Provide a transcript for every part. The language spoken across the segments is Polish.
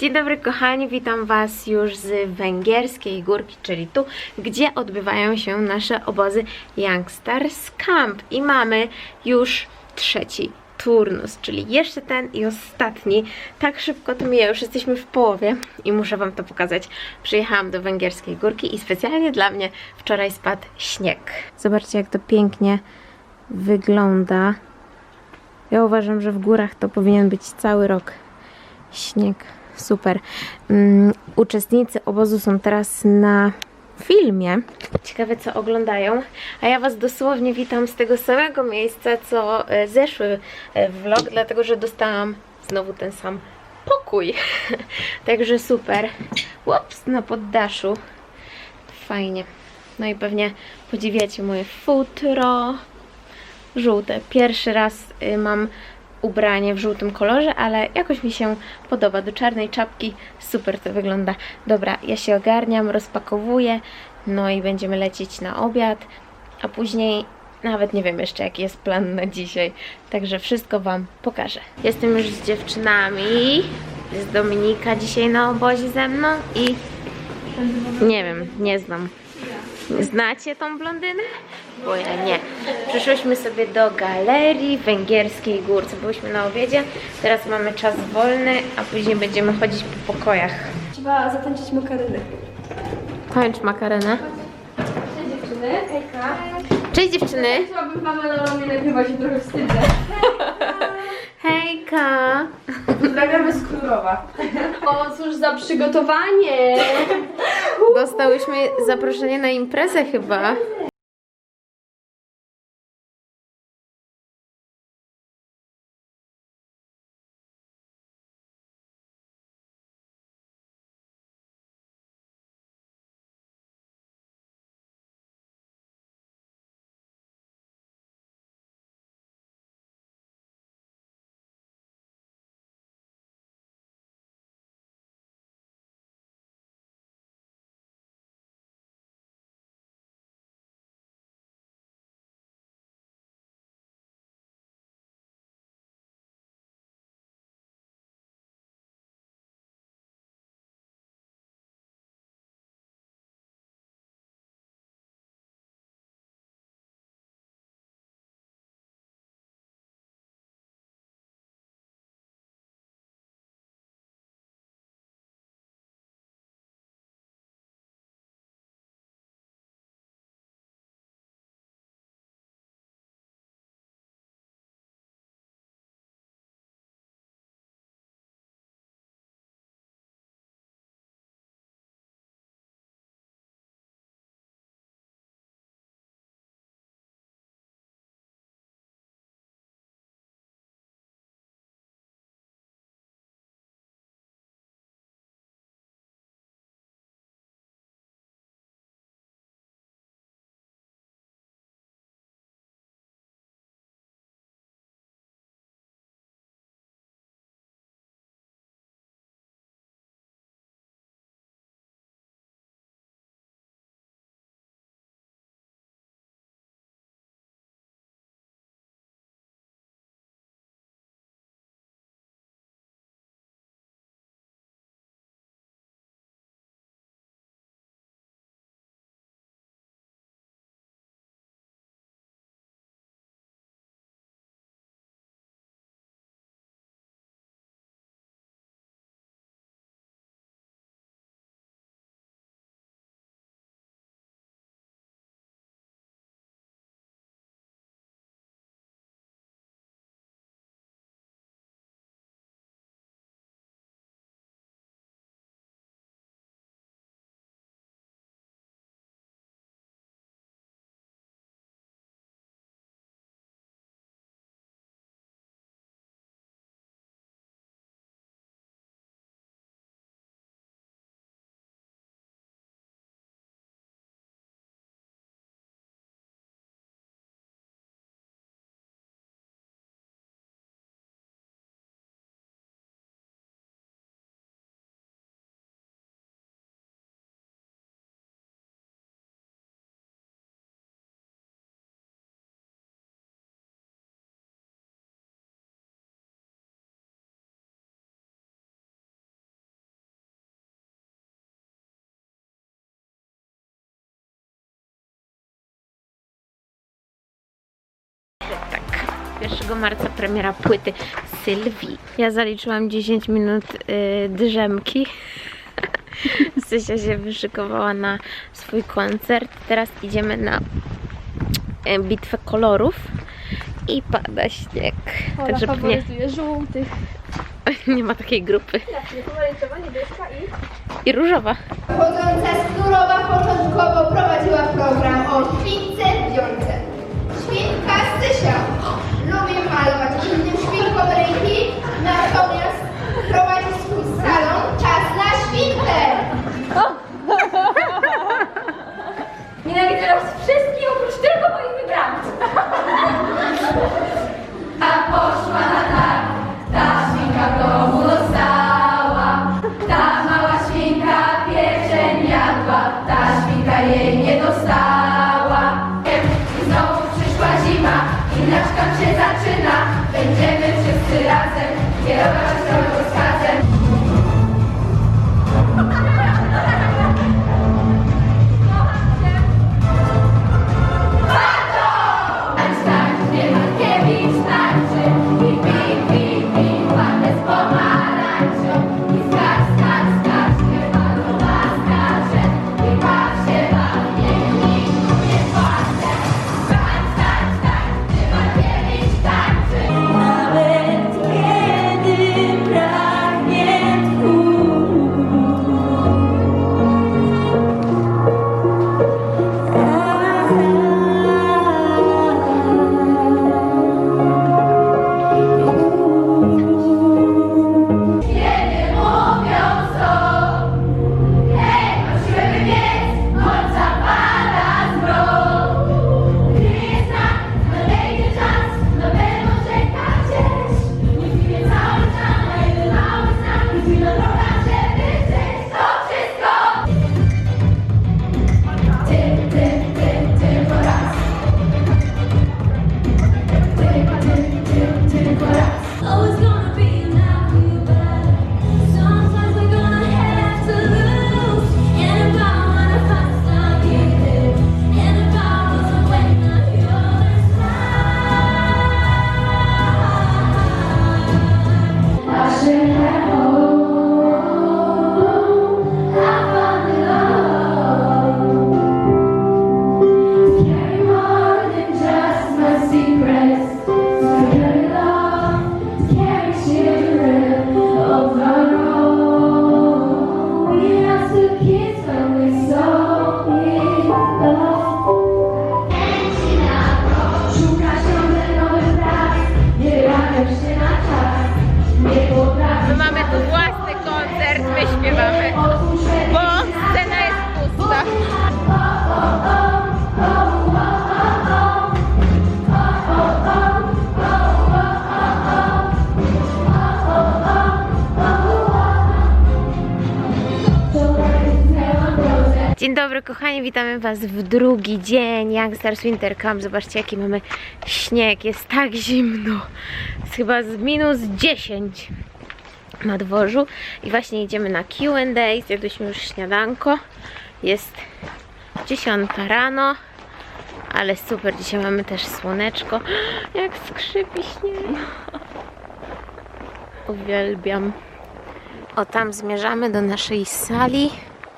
Dzień dobry kochani, witam Was już z węgierskiej górki, czyli tu, gdzie odbywają się nasze obozy Youngsters Camp i mamy już trzeci turnus, czyli jeszcze ten i ostatni. Tak szybko to mija, już jesteśmy w połowie i muszę Wam to pokazać. Przyjechałam do węgierskiej górki i specjalnie dla mnie wczoraj spadł śnieg. Zobaczcie jak to pięknie wygląda. Ja uważam, że w górach to powinien być cały rok śnieg. Super. Um, uczestnicy obozu są teraz na filmie. Ciekawe, co oglądają. A ja Was dosłownie witam z tego samego miejsca, co e, zeszły e, vlog, dlatego że dostałam znowu ten sam pokój. Także super. Ups, na poddaszu. Fajnie. No i pewnie podziwiacie moje futro żółte. Pierwszy raz y, mam ubranie w żółtym kolorze, ale jakoś mi się podoba. Do czarnej czapki super to wygląda. Dobra, ja się ogarniam, rozpakowuję, no i będziemy lecieć na obiad, a później nawet nie wiem jeszcze jaki jest plan na dzisiaj, także wszystko Wam pokażę. Jestem już z dziewczynami, jest Dominika dzisiaj na obozie ze mną i nie wiem, nie znam. Znacie tą blondynę? Bo ja nie. Przyszłyśmy sobie do galerii węgierskiej górce. Byłyśmy na obiedzie, teraz mamy czas wolny, a później będziemy chodzić po pokojach. Trzeba zatańczyć makareny. Kończ makarenę. Cześć dziewczyny. Hejka. Cześć dziewczyny! Chciałabym wam na mnie nagrywać i trochę wstydzę. Hejka! Pozdrawiamy z Królowa. O, cóż za przygotowanie. Dostałyśmy zaproszenie na imprezę chyba. 1 marca premiera płyty Sylwii. Ja zaliczyłam 10 minut y, drzemki. Zysia się wyszykowała na swój koncert. Teraz idziemy na y, bitwę kolorów i pada śnieg. Ola Także pewnie faworyzuje żółtych. nie ma takiej grupy. Pomarańczowa, niebieska i... I różowa. Pochodząca z Knurowa początkowo prowadziła program o śwince Bionce. Świnka Stysia lubi malować. Innym świnkom ręki, natomiast prowadzi swój salon Czas na świnkę. Nienawidzę Dzień dobry kochani, witamy Was w drugi dzień Youngstars Winter Camp. Zobaczcie jaki mamy śnieg, jest tak zimno. Jest chyba z minus 10 na dworzu i właśnie idziemy na Q&A, zjadłyśmy już śniadanko. Jest 10 rano, ale super, dzisiaj mamy też słoneczko. Jak skrzypi śnieg. Uwielbiam. O, tam zmierzamy do naszej sali.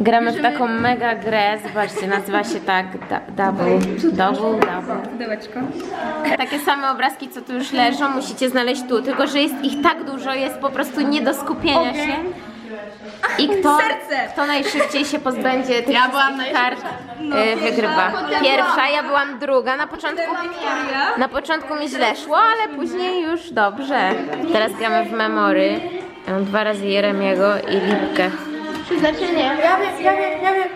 Gramy w taką mega grę, zobaczcie, nazywa się tak da, Double, Double, Double. Pudełeczko. Takie same obrazki, co tu już leżą, musicie znaleźć tu, tylko że jest ich tak dużo, jest po prostu nie do skupienia się. I kto, Serce. kto najszybciej się pozbędzie tych ja kart, y, wygrywa. Pierwsza, ja byłam druga, na początku, na początku mi źle szło, ale później już dobrze. Teraz gramy w memory. Ja mam dwa razy Jeremiego i Lipkę. Przeznaczenie. Ja wiem, ja wiem, ja wiem.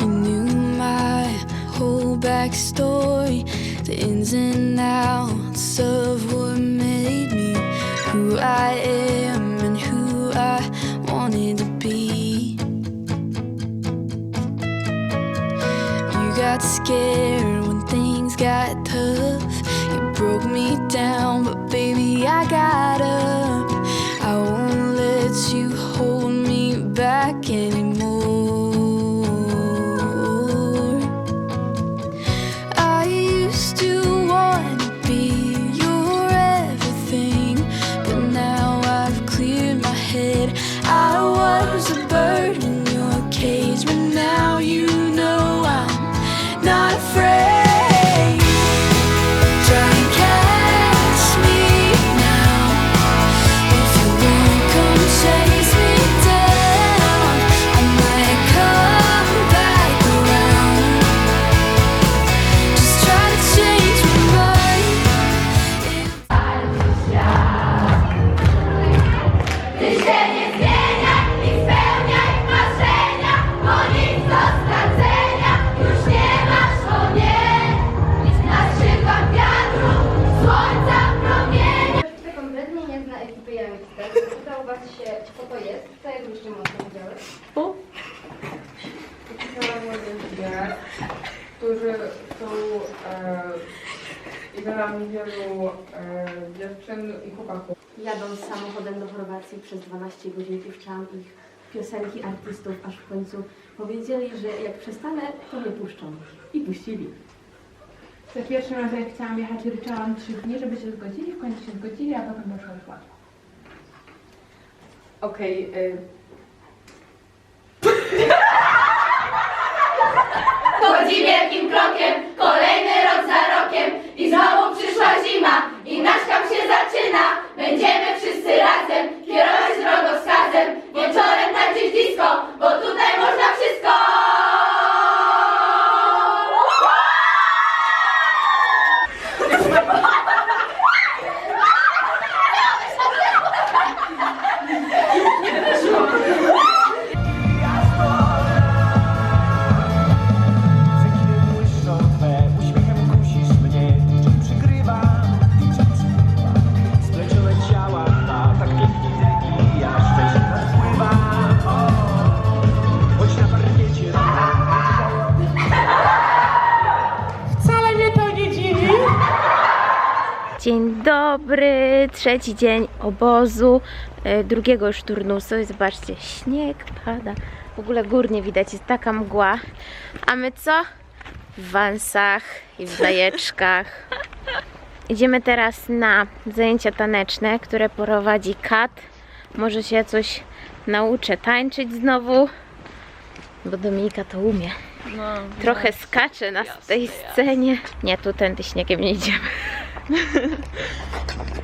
You knew my whole backstory, the ins and outs of what made me who I am and who I got scared when things got tough. You broke me down, but baby, I got up. Idolami wielu e, dziewczyn i chłopaków. Jadąc samochodem do Chorwacji przez 12 godzin puszczałam ich piosenki artystów, aż w końcu powiedzieli, że jak przestanę, to mnie puszczą. I puścili. Za pierwszym razem jak chciałam jechać, ryczałam trzy dni, żeby się zgodzili, w końcu się zgodzili, a potem doszło już łatwo. Okej, e, Chodzi wielkim krokiem, i znowu przyszła zima i nasz kamp się zaczyna. Będziemy wszyscy razem kierować drogowskazem, wieczorem tańczyć disco, bo tutaj można dobry, trzeci dzień obozu, e, drugiego już turnusu i zobaczcie, śnieg pada, w ogóle gór nie widać, jest taka mgła, a my co? W wansach i w zajeczkach. Idziemy teraz na zajęcia taneczne, które prowadzi Kat. Może się coś nauczę tańczyć znowu, bo Dominika to umie. Trochę skacze na tej scenie. Nie, tu tędy śniegiem nie idziemy. よかった。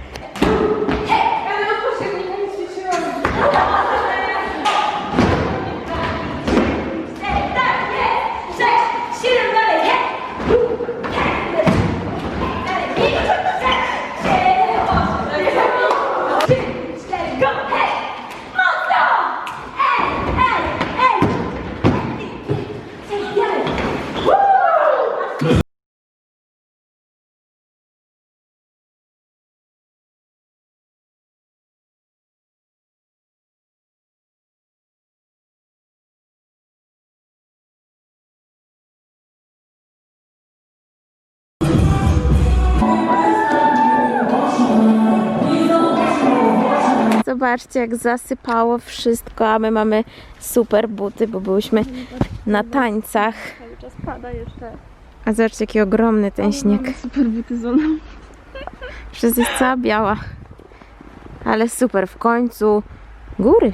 Zobaczcie, jak zasypało wszystko, a my mamy super buty, bo byłyśmy na tańcach. Cały czas pada jeszcze. A zobaczcie, jaki ogromny ten śnieg. Super buty z Olą. Przez jest cała biała. Ale super, w końcu góry.